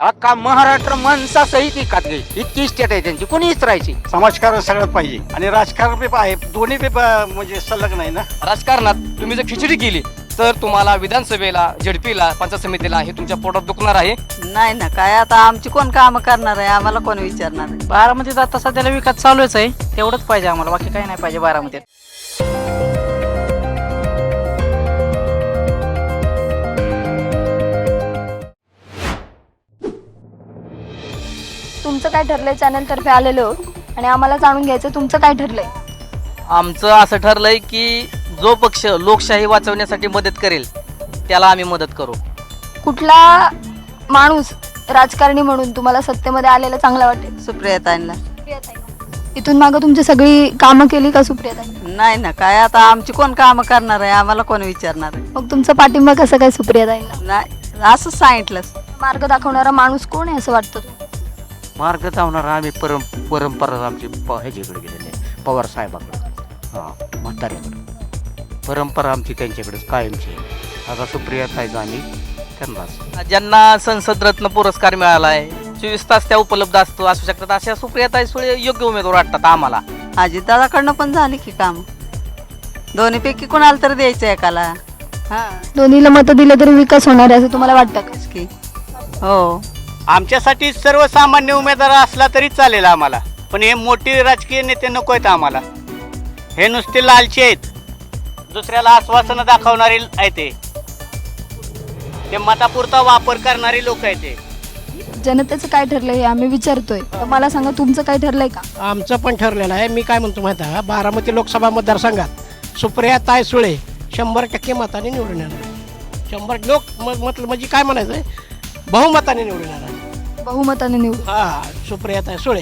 अख्खा महाराष्ट्र मनसा सहित एकात गई इतकी स्टेट आहे त्यांची. कोणीच राहायची? समाजकारण सगळं पाहिजे. आणि राजकारण बी आहे. दोन्ही बी ब- म्हणजे सलग नाही ना? राजकारणात तुम्ही जर खिचडी केली तर तुम्हाला विधानसभेला झडपीला पंचायत समितीला हे तुमच्या पोटात दुखणार आहे? नाही ना काय आता आमची कोण काम करणार आहे? आम्हाला कोण विचारणार आहे? बारामतीत आता सध्याला विकास चालूच आहे. तेवढंच पाहिजे आम्हाला. बाकी काही नाही पाहिजे बारामतीत. तुमचं काय ठरलंय चॅनल तर्फे आलेलो आणि आम्हाला जाणून घ्यायचं तुमचं काय ठरलंय? आमचं असं ठरलंय की जो पक्ष लोकशाही वाचवण्यासाठी मदत करेल त्याला आम्ही मदत करू. कुठला माणूस राजकारणी म्हणून तुम्हाला सत्तेमध्ये आलेला चांगला वाटेल? सुप्रियाताईंना. इथून मागं तुमची सगळी कामं केली का सुप्रियाताई? नाही ना काय आता आमची कोण काम करणार आहे? आम्हाला कोण विचारणार आहे? मग तुमचा पाठिंबा कसं काय सुप्रियाताईंना? नाही असंच सांगितलं मार्ग दाखवणारा माणूस कोण आहे असं वाटतं तुम्हाला? मार्ग धावणारा आम्ही परम परंपरा आमची प- ह्याच्याकडे गेलेली आहे. पवार साहेबाकडे. हां म्हाताऱ्याकडे. परंपरा आमची त्यांच्याकडेच कायमची आहे. आता सुप्रिया ताईचा आम्ही त्यांनाच ज्यांना संसद रत्न पुरस्कार मिळाला आहे चोवीस तास त्या उपलब्ध असतो असू शकतात. अशा सुप्रियाताई सुळे योग्य उमेदवार वाटतात आम्हाला. अजितदादाकडनं पण झाली की काम. दोन्हीपैकी कोणाला तरी द्यायचं एकाला. हा. दोन्हीला मतं दिलं तरी विकास होणार आहे असं तुम्हाला वाटतं की. हो. आमच्यासाठी सर्वसामान्य उमेदवार असला तरी चालेल आम्हाला. पण हे मोठी राजकीय नेते नको आहेत आम्हाला. हे नुसते लालचे आहेत. दुसऱ्याला आश्वासनं दाखवणारे आहे ते. ते मतापुरता वापर करणारे लोक आहेत ते. जनतेचं काय ठरलंय हे आम्ही विचारतोय. तर मला सांगा तुमचं काय ठरलंय का? आमचं पण ठरलेलं आहे. मी काय म्हणतो माहिती आहे? बारामती लोकसभा मतदारसंघात सुप्रिया ताय सुळे शंभर टक्के मताने निवडून येणार. शंभर लोक म- म्हटलं म्हणजे काय म्हणायचं आहे बहुमताने निवडून येणार. बहुमताने निवडू हा सुळे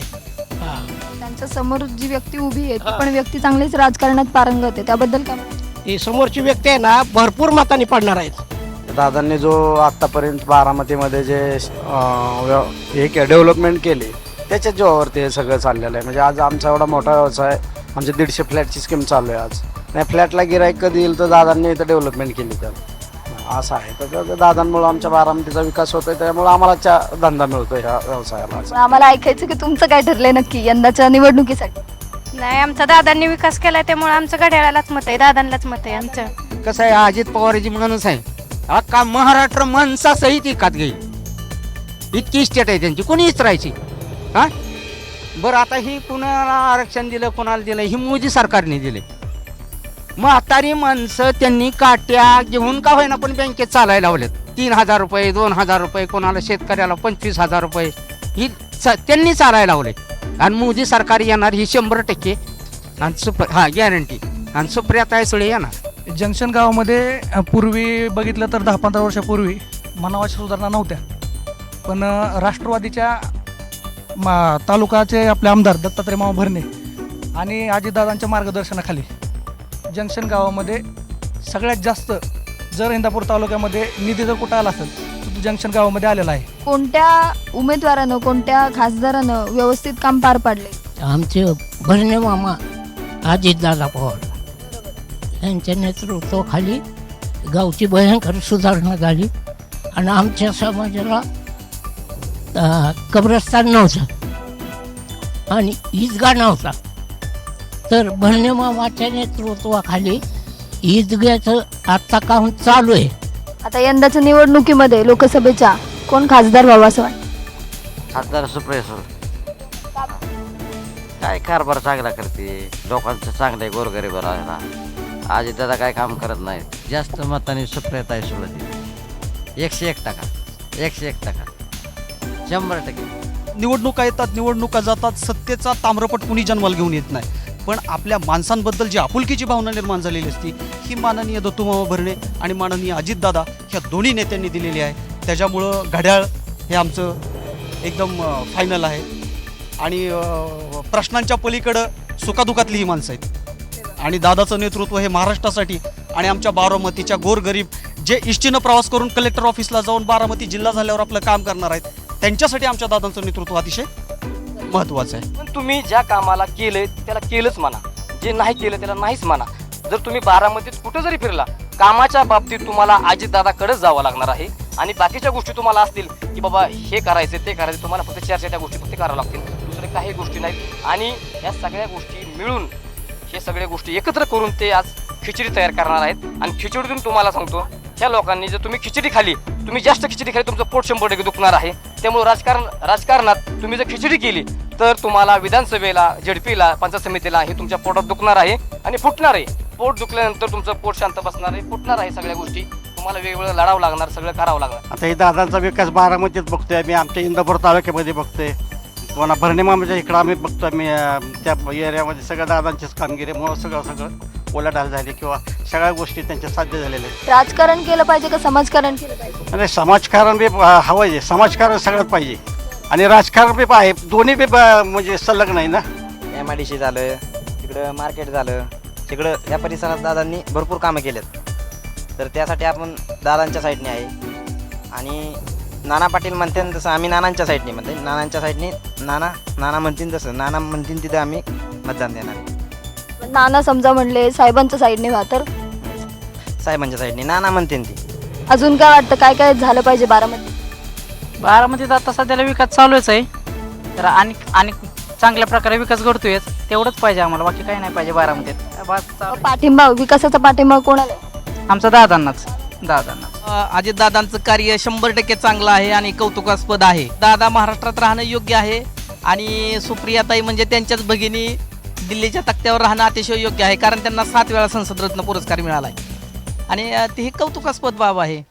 हा. त्यांच्यासमोर जी व्यक्ती उभी आहे ती पण व्यक्ती चांगलीच राजकारणात पारंगत आहे. त्याबद्दल काय म्हणता? ही समोरची व्यक्ती आहे ना भरपूर मताने पडणार आहेत. दादांनी जो आत्तापर्यंत बारामतीमध्ये जे अं, हे के डेव्हलपमेंट केली त्याच्या जीवावरती हे सगळं चाललेलं आहे. म्हणजे आज आमचा एवढा मोठा व्यवसाय आमचे दीडशे फ्लॅटची स्कीम चालू आहे आज. नाही फ्लॅटला गिराईक कधी येईल तर दादांनी इथं डेव्हलपमेंट केली तर असं आहे. तर दादांमुळं आमच्या बारामतीचा विकास होतोय त्यामुळे आम्हाला चा धंदा मिळतोय ह्या व्यवसायाला पण आम्हाला ऐकायचं की तुमचं काय ठरलंय नक्की यंदाच्या निवडणुकीसाठी? नाही आमचा दादांनी विकास केलाय त्यामुळे आमचं घड्याळालाच मत आहे दादांनाच मत आहे आमचं. कसं आहे अजित पवारची माणूस आहे. अख्खा महाराष्ट्र मनसा सहित एकात गई इतकी स्टेट आहे त्यांची कोणीच राहायची हा? बरं आता ही कुणाला आरक्षण दिलं कोणाला दिलं ही मोदी सरकारने दिले. म्हातारी माणसं त्यांनी काट्या घेऊन का होईना पण बँकेत चालायला लावलेत. तीन हजार रुपये दोन हजार रुपये कोणाला शेतकऱ्याला पंचवीस हजार रुपये. ही त्यांनी चालायला लावले. आणि मोदी सरकार येणार ही शंभर टक्के. आणि सुप हा गॅरंटी आणि सुप्रियाताई सुळे येणार. जंक्शन गावामध्ये पूर्वी बघितलं तर दहा पंधरा वर्षापूर्वी मनावाच्या सुधारणा नव्हत्या. पण राष्ट्रवादीच्या मा तालुकाचे आपले आमदार दत्तात्रय मामा भरणे आणि अजितदादांच्या मार्गदर्शनाखाली जंक्शन गावामध्ये सगळ्यात जास्त जर इंदापूर तालुक्यामध्ये निधी जर कुठं आला असेल तर तो जंक्शन गावामध्ये आलेला आहे. कोणत्या उमेदवारानं कोणत्या खासदारानं व्यवस्थित काम पार पाडले? आमचे भरणे मामा अजितदादा पवार. यांच्या नेतृत्वाखाली गावची भयंकर सुधारणा झाली आणि आमच्या समाजाला अ, कब्रस्तान नव्हतं. आणि ईदगा नव्हता तर भरणे मामाच्या नेतृत्वाखाली ईदग्याचं आत्ता काम चालू आहे? आता यंदाच्या निवडणुकीमध्ये लोकसभेच्या कोण खासदार व्हावा असं वाटतं? खासदार सुप्रिया काय कारभार चांगला करते? लोकांचं चांगलं आहे गोरगरीबाला आज दादा काय काम करत नाहीत. जास्त मताने सुप्रियाताई सोडत एकशे एक टका एकशे एक टका शंभर टक्के. निवडणुका येतात निवडणुका जातात. सत्तेचा ताम्रपट कुणी जन्माला घेऊन येत नाही. पण आपल्या माणसांबद्दल जी आपुलकीची भावना निर्माण झालेली असती ही माननीय दत्तूमामा भरणे आणि माननीय अजितदादा ह्या दोन्ही नेत्यांनी दिलेली आहे. त्याच्यामुळं घड्याळ हे आमचं एकदम फायनल आहे. आणि प्रश्नांच्या पलीकडं सुखादुखातली ही माणसं आहेत. आणि दादाचं नेतृत्व हे महाराष्ट्रासाठी आणि आमच्या बारामतीच्या गोरगरीब जे इष्टीनं प्रवास करून कलेक्टर ऑफिसला जाऊन बारामती जिल्हा झाल्यावर आपलं काम करणार आहेत त्यांच्यासाठी आमच्या दादांचं नेतृत्व अतिशय महत्त्वाचं आहे. पण तुम्ही ज्या कामाला केलंय त्याला केलंच म्हणा. जे नाही केलं त्याला नाहीच म्हणा. जर तुम्ही बारामतीत कुठं जरी फिरला कामाच्या बाबतीत तुम्हाला आजीदादाकडेच जावं लागणार आहे. आणि बाकीच्या गोष्टी तुम्हाला असतील की बाबा हे करायचं ते करायचं तुम्हाला फक्त चर्चा त्या गोष्टी फक्त कराव्या लागतील. दुसरे काही गोष्टी नाहीत. आणि या सगळ्या गोष्टी मिळून हे सगळ्या गोष्टी एकत्र करून ते आज खिचडी तयार करणार आहेत. आणि खिचडीतून तुम्हाला सांगतो ह्या लोकांनी जर तुम्ही खिचडी खाली तुम्ही जास्त खिचडी खाली तुमचं पोट शंभर टक्के दुखणार आहे. त्यामुळे राजकारण राजकारणात तुम्ही जर खिचडी केली तर तुम्हाला विधानसभेला झडपीला पंचायत समितीला हे तुमच्या पोटात दुखणार आहे आणि फुटणार आहे. पोट दुखल्यानंतर तुमचं पोट शांत बसणार आहे फुटणार आहे सगळ्या गोष्टी. तुम्हाला वेगवेगळं लढावं लागणार सगळं करावं लागणार. आता हे दादांचा विकास बारामतीत बघतोय मी आमच्या इंदापूर तालुक्यामध्ये बघतोय. पुन्हा भरणेमामाच्या इकडं आम्ही बघतोय मी अं, त्या एरियामध्ये सगळ्या दादांचीच कामगिरीमुळं सगळं सगळं उलाढाल झाली किंवा सगळ्या गोष्टी त्यांच्या साध्य झालेल्या आहेत. राजकारण केलं पाहिजे का समाजकारण केलं पाहिजे? आणि समाजकारण बी अं, हवं आहे. समाजकारण सगळ्यात पाहिजे. आणि राजकारण बी आहे. दोन्ही ब- म्हणजे संलग्न नाही ना? एम आय डी सी झालं तिकडं मार्केट झालं तिकडं या परिसरात दादांनी भरपूर कामं केलेत. तर त्यासाठी आपण दादांच्या साईडने आहे. आणि नाना पाटील म्हणते तसं आम्ही नानांच्या साईडने म्हणते नानांच्या साईडने नाना नाना म्हणतील तसं. नाना म्हणतील तिथं आम्ही मतदान देणार. आहे. नाना समजा म्हणले साहेबांच्या साईडने व्हा तर? साहेबांच्या साईडने नाना म्हणतील ती. अजून काय वाटतं? काय काय झालं पाहिजे बारामती बारामतीत आता सध्याला विकास चालूच आहे. तर आणि आणि चांगल्या प्रकारे विकास घडतोय तेवढंच पाहिजे आम्हाला बाकी काही नाही पाहिजे बारामतीत. पाठिंबा विकासाचा पाठिंबा कोणाला आहे? आमचं दादांनाच दादांना अजित दादांचं कार्य शंभर टक्के चांगलं आहे आणि कौतुकास्पद आहे. दादा महाराष्ट्रात राहणं योग्य आहे आणि सुप्रियाताई म्हणजे त्यांच्याच भगिनी दिल्लीच्या तक्त्यावर राहणं अतिशय योग्य आहे कारण त्यांना सात वेळा संसद रत्न पुरस्कार मिळाला आहे आणि अ, ते हे कौतुकास्पद बाब आहे.